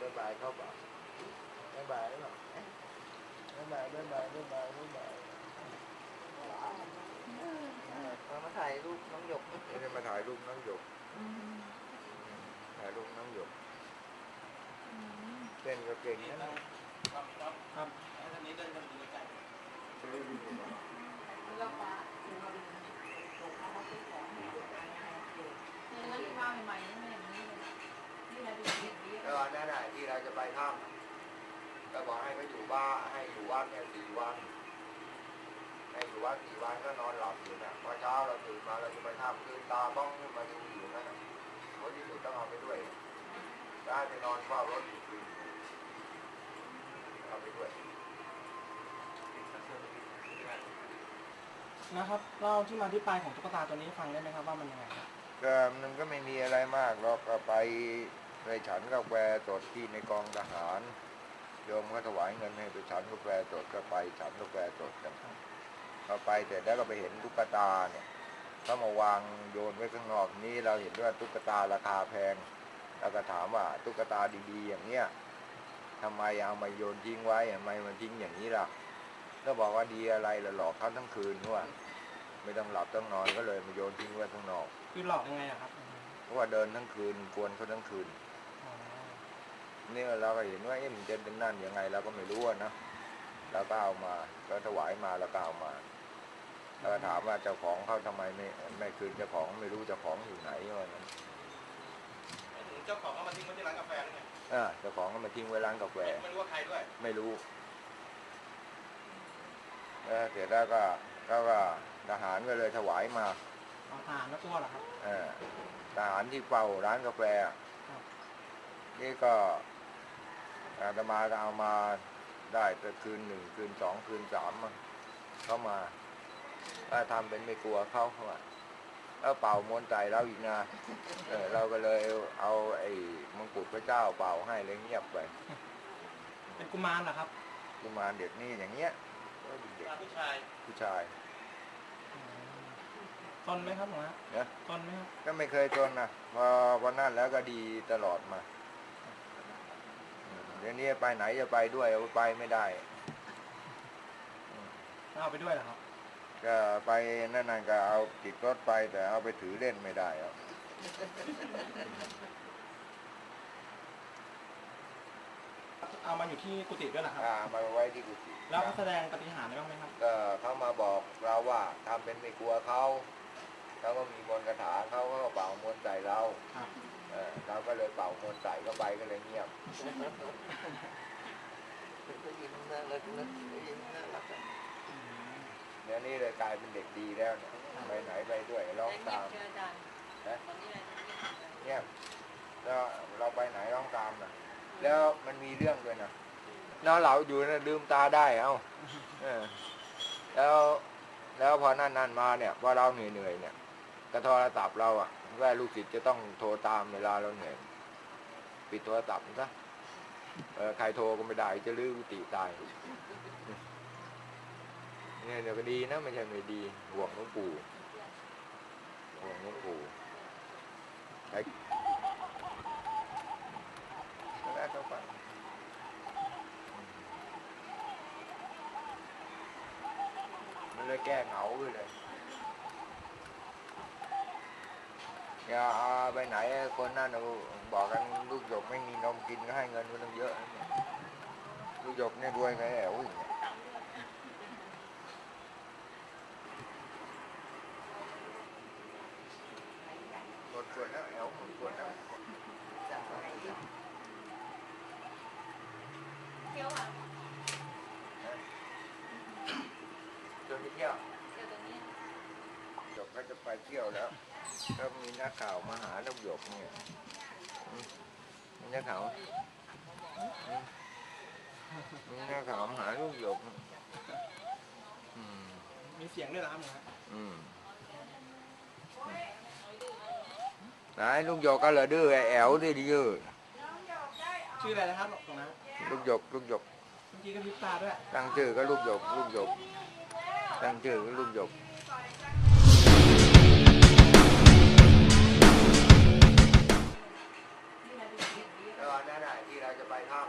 bye bye không ạ bye bye đúng không bye bye bye bye bye bye bye bye con nó thầy luôn nóng dục nên mà thầy luôn nóng dục thầy luôn nóng dục trên cái kiền đó không ายบายบ๊ายบายเรามาถ่ายรูปน้องหยกนี่จะมาถ่ายรูปน้องหยกถ่ายรูปน้องหยกเต้นแล้วที่ว่าใหม่ๆไม่อย่างนี้นี่เราดูดีดีแล้ววันนั้นน่ะที่เราจะไปถ้ำก็บอกให้เขาอยู่บ้านให้อยู่วัดเนี่สี่วันให้อยู่วัดสี่วันก็นอนหลับอยู่นะพอเช้าเราตื่นมาเราจะไปถ้ำคืนตาบ้องขึ้นมาดูอยู่นั่นน่ะผลที่สุดต้องเอาไปด้วยได้ไปนอนเฝ้ารถอยู่คืนเอาไปด้วย นะครับเล่าที่มาที่ไปของตุ๊กตาตัวนี้ให้ฟังได้ไหมครับว่ามันยังไงครับก็มันก็ไม่มีอะไรมากเราก็ไปไปฉันกาแฟสดที่ในกองทหารโยมก็ถวายเงินให้ไปฉันกาแฟสดก็ไปฉันกาแฟสดกันพอไปเสร็จแล้วก็ไปเห็นตุ๊กตาเนี่ยเขามาวางโยนไว้ข้างนอกนี้เราเห็นว่าตุ๊กตาราคาแพงเราก็ถามว่าตุ๊กตาดีๆ อย่างเนี้ยทำไมเอามาโยนทิ้งไว้ทำไมมันทิ้งอย่างนี้ล่ะ ก็บอกว่าดีอะไรละหลอกเขาทั้งคืนเพราะว่าไม่ต้องหลับต้องนอนก็เลยมาโยนทิ้งไว้ข้างนอก คือหลอกยังไงอะครับเพราะว่าเดินทั้งคืนกวนเขาทั้งคืนอ๋อนี่เราก็เห็นว่าเอ๊ะมันจะเป็นนั่นยังไงเราก็ไม่รู้อะนะเราก็เอามาก็ถวายมาแล้วก็เอามาแล้วก็ถามว่าเจ้าของเขาทำไมไม่ไม่คืนเจ้าของไม่รู้เจ้าของอยู่ไหนว่างั้นเจ้าของก็มาทิ้งไว้ที่ร้านกาแฟนี่ไงอ่าเจ้าของก็มาทิ้งไว้ร้านกาแฟไม่รู้ว่าใครด้วย ไม่รู้ แล้วเสร็จแล้วก็ก็ก็ทหารก็เลยถวายมาเอาทหารแล้วตัวเหรอครับเออทหารที่เฝ้าร้านกาแฟอะครับนี่ก็อาตมาก็เอามาได้แต่คืนหนึ่งคืนสองคืนสามอะเข้ามาถ้าทำเป็นไม่กลัวเขาเข้ามาแล้วเป่ามนต์ใจเราอีกนะเออเราก็เลยเอาไอ้มงกุฎพระเจ้าเป่าให้เลยเงียบไป เป็นกุมารเหรอครับ กุมารเด็กนี่อย่างเงี้ย เด็กร้านผู้ชายผู้ชายอืมซนไหมครับหลวงฮะนะซนไหมครับก็ไม่เคยจนนะพอวันนั้นแล้วก็ดีตลอดมาอืมเดี๋ยวนี้ไปไหนจะไปด้วยเอาไปไม่ได้แล้วเอาไปด้วยเหรอครับ ก็ไปนั่นน่ะก็เอาติดรถไปแต่เอาไปถือเล่นไม่ได้อะ เอามาอยู่ที่กุฏิด้วยเหรอครับ อ่ามาไว้ที่กุฏิแล้วเขาแสดงปฏิหารย์ได้บ้างไหมครับก็เขามาบอกเราว่าทำเป็นไม่กลัวเขาเขาก็มีมนต์คาถาเขาก็เป่ามนต์ใส่เราครับ เออเราก็เลยเป่ามนต์ใส่เข้าไปก็เลยเงียบได้ยินน่ารักนะได้ยินน่ารักอะอืมเดี๋ยวนี้เลยกลายเป็นเด็กดีแล้วเนี่ยไปไหนไปด้วยร้องตามเจออาจารย์ตอนนี้อะไรเงียบแล้วเราไปไหนร้องตามนะ แล้วมันมีเรื่องด้วยนะนอนเหลาอยู่นะลืมตาได้เอ้าเออ แล้วแล้วพอนั่นนั่นมาเนี่ยพอเราเหนื่อยเหนื่อยๆเนี่ยกระโทรศัพท์เราอะแว่ลูกศิษย์จะต้องโทรตามเวลาเราเหนื่อยปิดโทรศัพท์นซะเออใครโทรก็ไม่ได้จะลื้อกุฏิตายเนี่ยเดี๋ยวก็ดีนะไม่ใช่ไม่ดีห่วงหลวงปู่ห่วงหลวงปู่ไอ้ก็ได้เข้าไปมันเลย แก้เหงาไปเลยอย่าไปไหนคนนั่นเอาบอกกันลูกหยกไม่มีนมกินก็ให้เงินมันต้งเยอะ ลูกหยกเนี่ยรวยไงแอ๋วอย่างเงี้ยหมดขวดแล้วแอ๋วหมดขวดแล้ว จ้ะ เที่ยวอะ จนไป เที่ยวเที่ยวตรงนี้หยกก็จะไปเที่ยวแล้ว ก็มีนักข่าวมาหาลูกหยกเนี่ยอืมมีนักข่าวอืมมีนักข่าวมาหาลูกหยกอืมมีเสียงด้วยเหรอครับหลวงฮะอืมไหนลูกหยกก็เหลือดื้อไอ้แอ๋วดิดื้อชื่ออะไรนะครับหลวงฮะลูกหยกลูกหยกเมื่อกี้ก็พริบตาด้วยตั้งชื่อก็ลูกหยกลูกหยก ตั้งชื่อก็ลูกหยกตอนนั้นน่ะที่เราจะไปถ้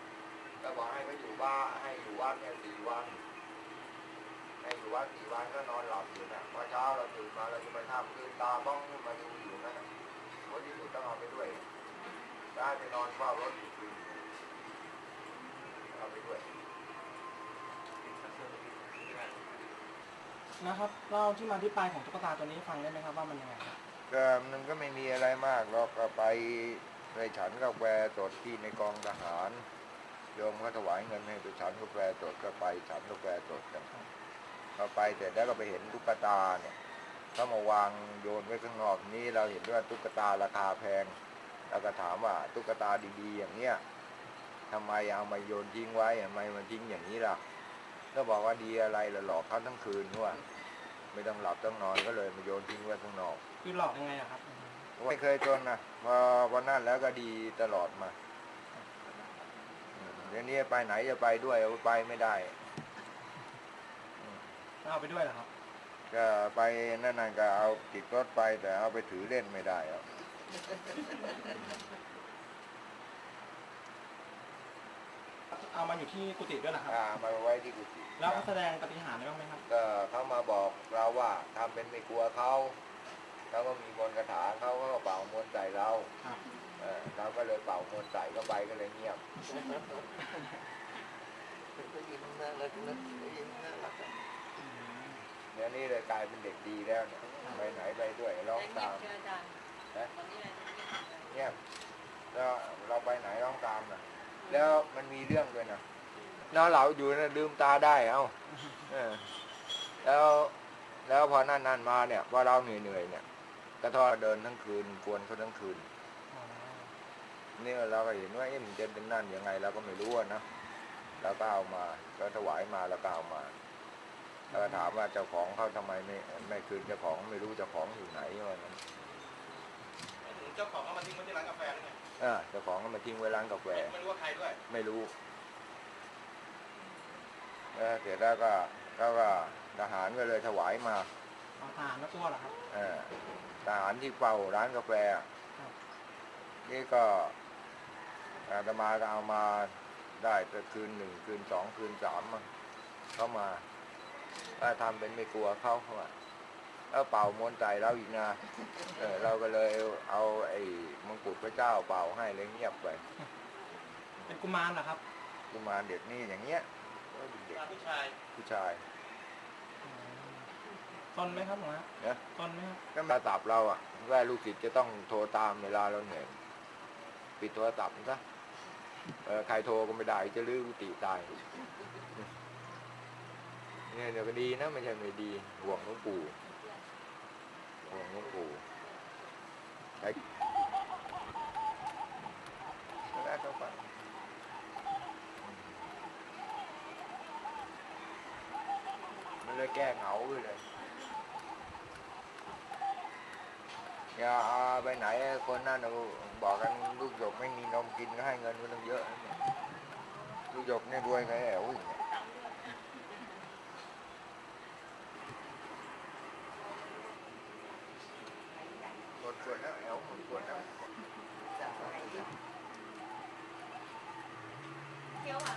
ำก็บอกให้ไปอยู่บ้านให้อยู่วัดเนี่สี่วันให้อยู่วัดสี่วันก็นอนหลับอยู่นะพอเช้าเราตื่นมาเราจะไปถ้ำคืนตาบ้องมาดูอยู่นั่นน่ะคนที่สุดต้องเอาไปด้วยได้ไปนอนเฝ้ารถอยู่คืนเอาไปด้วย นะครับเล่าที่มาที่ไปของตุ๊กตาตัวนี้ฟังได้ไหมครับว่ามันยังไงครับก็มันก็ไม่มีอะไรมากหรอกก็ไปไปฉันกาแฟสดที่ในกองทหารโยมก็ถวายเงินให้ไปฉันกาแฟสดก็ไปฉันกาแฟสดกันพอไปเสร็จแล้วก็ไปเห็นตุ๊กตาเนี่ยเขามาวางโยนไว้ข้างนอกนี้เราเห็นว่าตุ๊กตาราคาแพงเราก็ถามว่าตุ๊กตาดีๆ อย่างเนี้ยทำไมเอามาโยนทิ้งไว้ทำไมมันทิ้งอย่างนี้ล่ะ ก็บอกว่าดีอะไรล่ะหลอกเขาทั้งคืนว่าไม่ต้องหลับต้องนอนก็เลยมาโยนทิ้งไว้ข้างนอก คือหลอกยังไงอะครับไม่เคยจนนะพอวันนั้นแล้วก็ดีตลอดมาอืมเดี๋ยวนี้ไปไหนจะไปด้วยไปไม่ได้แล้วเอาไปด้วยเหรอครับ ก็ไปนั่นน่ะก็เอาติดรถไปแต่เอาไปถือเล่นไม่ได้ครับ เอามาอยู่ที่กุฏิด้วยเหรอครับ อ่ามาไว้ที่กุฏิแล้วเขาแสดงปฏิหารย์ได้บ้างไหมครับ ก็เขามาบอกเราว่าทำเป็นไม่กลัวเขาเขาก็มีมนต์คาถาเขาก็เป่ามนต์ใส่เราครับ เออเราก็เลยเป่ามนต์ใส่เข้าไปก็เลยเงียบเป็นผู้หญิงน่ารักนะผู้หญิงน่ารักอะเดี๋ยวนี้เลยกลายเป็นเด็กดีแล้วเนี่ยไปไหนไปด้วยร้องตามเจออาจารย์นะตอนนี้อะไรจะเงียบเลยเงียบแล้วเราไปไหนร้องตามนะ แล้วมันมีเรื่องด้วยนะนอนเหลาอยู่นะลืมตาได้เอ้าเออแล้วแล้วพอนั่นนั่นมาเนี่ยพอเราเหนื่อยเหนื่อยๆเนี่ยกระท้อเดินทั้งคืนกวนเขาทั้งคืนนี่เราก็เห็นว่าเอ๊ะมันจะเป็นนั่นยังไงเราก็ไม่รู้อะนะเราก็เอามา ก็ถวายมาแล้วก็เอามาแล้วก็ถามว่าเจ้าของเขาทำไมไม่ไม่คืนเจ้าของไม่รู้เจ้าของอยู่ไหนว่างั้น เจ้าของเอามาทิ้งไว้ที่ร้านกาแฟหรือไงเออเจ้าของก็มาทิ้งไว้ร้านกาแฟ ไม่รู้ว่าใครด้วย ไม่รู้แล้วเสร็จแล้วก็ก็ก็ทหารก็เลยถวายมาเอาทหารมาตัวเหรอครับ เออทหารที่เฝ้าร้านกาแฟอะครับนี่ก็อาตมาก็เอามาได้แต่คืนหนึ่งคืนสองคืนสามมั้งเข้ามาก็ทำเป็นไม่กลัวเขาเข้ามา แล้วเป่ามนต์ใจเราอีกนะเออเราก็เลยเอาไอ้มงกุฎพระเจ้าเป่าให้เลยเงียบไปเป็นกุมารเหรอครับ กุมารเด็กนี่อย่างเงี้ยก็เป็นเด็กร้านผู้ชายผู้ชายอืมตนไหมครับหลวงฮะนะตนไหมครับก็มาตับเราอะว่าลูกศิษย์จะต้องโทรตามเวลาเราเหนื่อยปิดโทรศัพท์ซะเออใครโทรก็ไม่ได้จะลื้อกุฏิตายเนี่ยเดี๋ยวก็ดีนะไม่ใช่ไม่ดีห่วงหลวงปู่ ห่วงหลวงปู่ใช้แล้วก็ฟังมันเลยแก้เหงาไปเลยอย่าเอาไปไหนคนนั่นน่ะบอกกันลูกหยกไม่มีนมกินก็ให้เงินก็ต้องเยอะนะเนี่ยลูกหยกเนี่ยรวยไงแอ๋วอย่างเงี้ยหมดขวดแล้วแอ๋วหมดขวดแล้ว จ้ะ เที่ยวค่ะ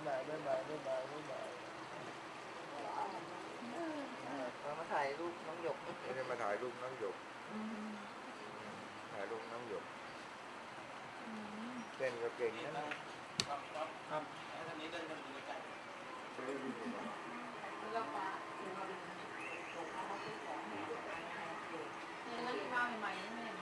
ายบายบายบายบายบายบายบายเรามาถ่ายรูปน้องหยกไม่ได้มาถ่ายรูปน้องหยกถ่ายรูปน้องหยกเต้นก็เก่งนะครับท่านนี้เดินกันอยู่ไกลแล้วป้าถึงมาดูของเขาเขาซื้ม่องเนี่ยแล้วที่บ้านใหม่ๆนี่